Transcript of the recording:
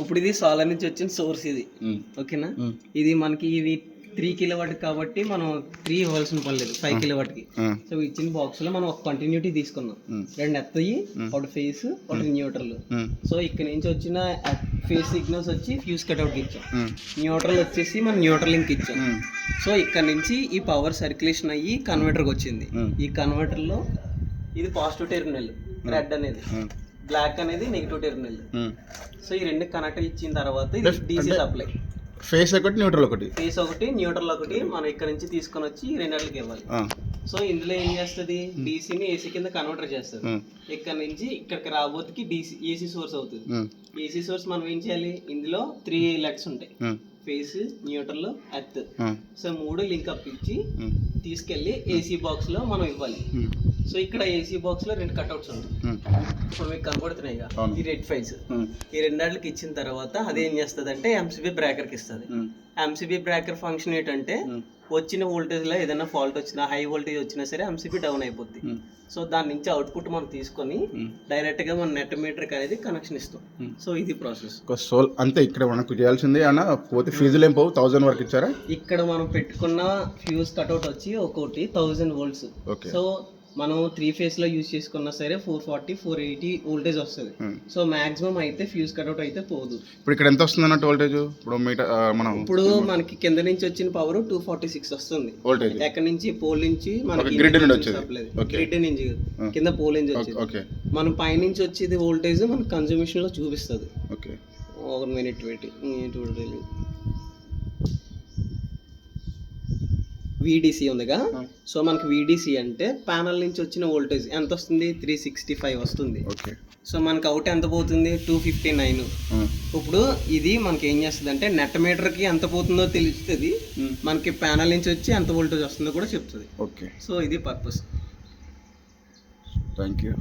ఇప్పుడు ఇది సోలార్ నుంచి వచ్చిన సోర్స్ ఇది. ఓకేనా. ఇది మనకి ఇది త్రీ కిలో వాట్ కాబట్టి మనం త్రీ ఇవ్వాల్సిన పని లేదు ఫైవ్ కిలో వాట్కి. సో ఇచ్చిన బాక్స్లో మనం ఒక కంటిన్యూటీ తీసుకున్నాం. రెండు ఎత్తయి ఒకటి ఫేస్ ఒకటి న్యూట్రల్. సో ఇక్కడ నుంచి వచ్చిన ఫేస్ సిగ్నల్స్ వచ్చి ఫ్యూజ్ కట్అవుట్కి ఇచ్చాం. న్యూట్రల్ వచ్చేసి మనం న్యూట్రల్ లింక్ ఇచ్చాం. సో ఇక్కడ నుంచి ఈ పవర్ సర్క్యులేషన్ అయ్యి కన్వర్టర్కి వచ్చింది. ఈ కన్వర్టర్లో ఇది పాజిటివ్ టెర్మినల్ రెడ్ అనేది. బ్లాక్ అనేది నెగిటివ్ టెర్మినల్. సో ఈ రెండు కనెక్ట్ ఇచ్చిన తర్వాత ఇది డీసీ సప్లై ఫేస్ ఒకటి న్యూట్రల్ ఒకటి. ఫేస్ ఒకటి న్యూట్రల్ ఒకటి మనం ఇక్కడ నుంచి తీసుకొని వచ్చి రెండింటికి ఇవ్వాలి. సో ఇందులో ఏం చేస్తుంది? డీసీని ఏసీ కింద కన్వర్టర్ చేస్తుంది. ఉమ్. ఇక్కడ నుంచి ఇక్కడికి రాబోతుకి డీసీ ఏసీ సోర్స్ అవుతుంది. ఏసీ సోర్స్ మనం ఏం చేయాలి? ఇందులో త్రీ లెట్స్ ఉంటాయి. Phase neutral earth. సో మూడు లింక్ అప్ ఇచ్చి ఉమ్. తీసుకెళ్ళి ఏసీ బాక్స్లో మనం ఇవ్వాలి. సో ఇక్కడ ఏసీ బాక్స్లో రెండు కట్అవుట్స్ ఉంటాయి. ఇప్పుడు మీకు కనబడుతున్నాయి. ఈ రెడ్ ఫైల్స్. ఈ రెండాళ్ళకి ఇచ్చిన తర్వాత అదేం చేస్తుంది అంటే ఎంసీబీ బ్రేకర్కి ఇస్తుంది ఉమ్. ఎంసీబీ బ్రేకర్ ఫంక్షన్ ఏంటంటే. వచ్చిన voltage లో ఏదైనా ఫాల్ట్ వచ్చినా హై వోల్టేజ్ వచ్చినా సరే ఎంసీబీ డౌన్ అయిపోద్ది. సో దాని నుంచి అవుట్పుట్ మనం తీసుకొని ఉమ్. డైరెక్ట్గా మన నెట్ మీటర్కి అనేది కనెక్షన్ ఇస్తాం. సో ఇది ప్రాసెస్ సోల్ అంతే ఇక్కడ మనకు చేయాల్సింది అన్న పోతే ఫీజులు ఏం పోవు? థౌజండ్ వరకు ఇచ్చారా? ఇక్కడ మనం పెట్టుకున్న ఫ్యూజ్ కట్అవుట్ వచ్చి ఒక్కోటి థౌజండ్ వోల్ట్స్ ఓకే. సో మనం త్రీ ఫేస్లో యూజ్ చేసుకున్నా సరే four forty four eighty voltage వస్తుంది. సో మాక్సిమం అయితే ఫ్యూజ్ కట్అవుట్ అయితే పోదు. ఇప్పుడు ఇక్కడ ఎంత వస్తుంది అన్నట్టు వోల్టేజ్ ఇప్పుడు మీటర్ మనం ఇప్పుడు మనకి కింద నుంచి వచ్చిన పవర్ టూ ఫార్టీ సిక్స్ వస్తుంది. వోల్టేజ్ ఎక్కడి నుంచి? పోల్ నుంచి మనకి నుండి వచ్చేది. గ్రిడ్ నుంచి. కాదు. Hmm. పోల్ నుంచి వచ్చేది. ఓకే మనం పైనుంచి వచ్చేది వోల్టేజ్ మన కన్జ్యూమేషన్లో చూపిస్తుంది. ఓకే ఒక మినిట్ పెట్టి వీడిసి ఉందిగా. సో మనకి వీడిసి అంటే ప్యానల్ నుంచి వచ్చిన వోల్టేజ్ ఎంత వస్తుంది త్రీ సిక్స్టీ ఫైవ్ వస్తుంది. ఓకే. సో మనకి అవుట్ ఎంత పోతుంది? Two fifty nine. ఇప్పుడు ఇది మనకి ఏం చేస్తుంది అంటే నెట్ మీటర్కి ఎంత పోతుందో తెలుస్తుంది. మనకి ప్యానల్ నుంచి వచ్చి ఎంత వోల్టేజ్ వస్తుందో కూడా చెప్తుంది. ఓకే. సో ఇది పర్పస్ థ్యాంక్ యూ